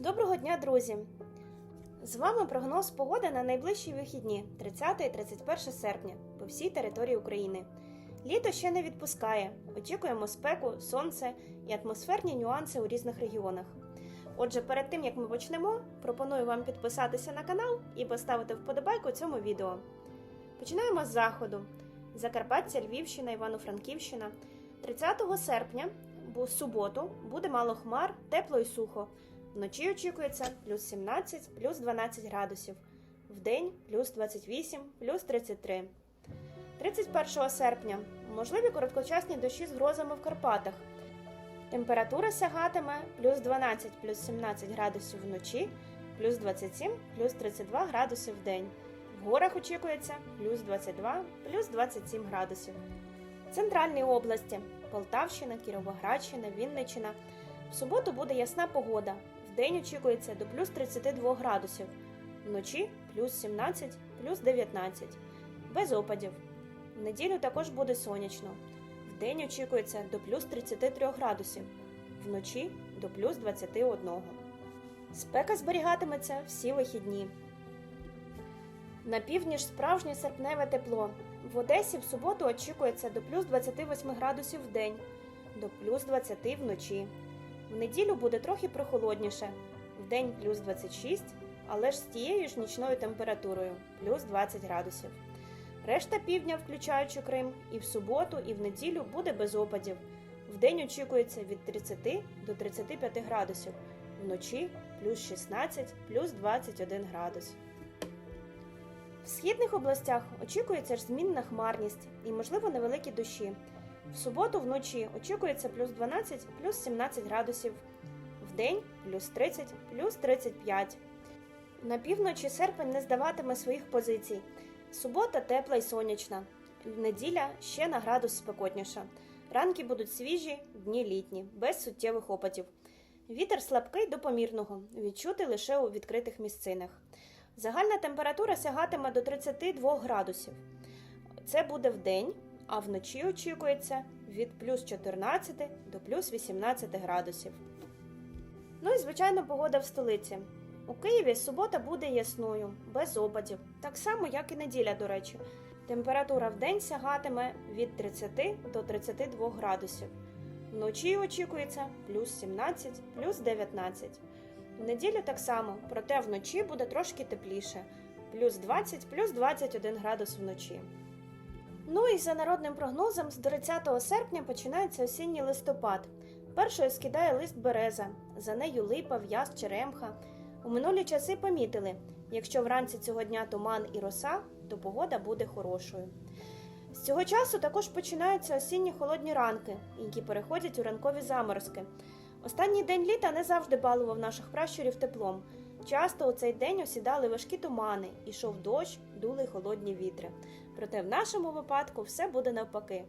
Доброго дня, друзі! З вами прогноз погоди на найближчі вихідні 30 і 31 серпня по всій території України. Літо ще не відпускає. Очікуємо спеку, сонце і атмосферні нюанси у різних регіонах. Отже, перед тим як ми почнемо, пропоную вам підписатися на канал і поставити вподобайку цьому відео. Починаємо з заходу. Закарпаття, Львівщина, Івано-Франківщина. 30 серпня, бо суботу, буде мало хмар, тепло і сухо. Вночі очікується плюс 17, плюс 12 градусів. Вдень плюс 28, плюс 33. 31 серпня можливі короткочасні дощі з грозами в Карпатах. Температура сягатиме плюс 12, плюс 17 градусів вночі, плюс 27, плюс 32 градуси в день. В горах очікується плюс 22, плюс 27 градусів. Центральні області Полтавщина, Кіровоградщина, Вінниччина. В суботу буде ясна погода. Вдень очікується до плюс 32 градусів, вночі плюс 17, плюс 19, без опадів. В неділю також буде сонячно. Вдень очікується до плюс 33 градусів, вночі до плюс 21. Спека зберігатиметься всі вихідні. На півдні ж справжнє серпневе тепло. В Одесі в суботу очікується до плюс 28 градусів в день, до плюс 20 вночі. В неділю буде трохи прохолодніше, в день плюс 26, але ж з тією ж нічною температурою плюс 20 градусів. Решта півдня, включаючи Крим, і в суботу, і в неділю буде без опадів. Вдень очікується від 30 до 35 градусів, вночі плюс 16, плюс 21 градус. В східних областях очікується ж змінна хмарність і, можливо, невеликі дощі. В суботу вночі очікується плюс 12, плюс 17 градусів, вдень плюс 30, плюс 35. На півночі серпень не здаватиме своїх позицій. Субота тепла і сонячна. Неділя ще на градус спекотніша. Ранки будуть свіжі, дні літні, без суттєвих опадів. Вітер слабкий до помірного, відчути лише у відкритих місцинах. Загальна температура сягатиме до 32 градусів. Це буде в день, а вночі очікується від плюс 14 до плюс 18 градусів. Ну і звичайно, погода в столиці. У Києві субота буде ясною, без опадів, так само, як і неділя, до речі. Температура в день сягатиме від 30 до 32 градусів. Вночі очікується плюс 17, плюс 19. В неділю так само, проте вночі буде трошки тепліше плюс 20, плюс 21 градус вночі. Ну і за народним прогнозом, з 30 серпня починається осінній листопад. Першою скидає лист береза, за нею липа, в'яз, черемха. У минулі часи помітили, якщо вранці цього дня туман і роса, то погода буде хорошою. З цього часу також починаються осінні холодні ранки, які переходять у ранкові заморозки. Останній день літа не завжди балував наших пращурів теплом. Часто у цей день осідали важкі тумани, ішов дощ, дули холодні вітри. Проте в нашому випадку все буде навпаки.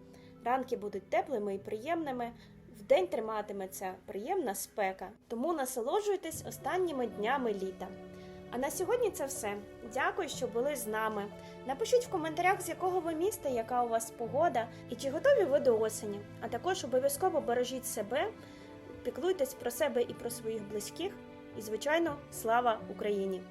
Ранки будуть теплими і приємними, вдень триматиметься приємна спека. Тому насолоджуйтесь останніми днями літа. А на сьогодні це все. Дякую, що були з нами. Напишіть в коментарях, з якого ви міста, яка у вас погода і чи готові ви до осені. А також обов'язково бережіть себе, піклуйтесь про себе і про своїх близьких. І, звичайно, слава Україні!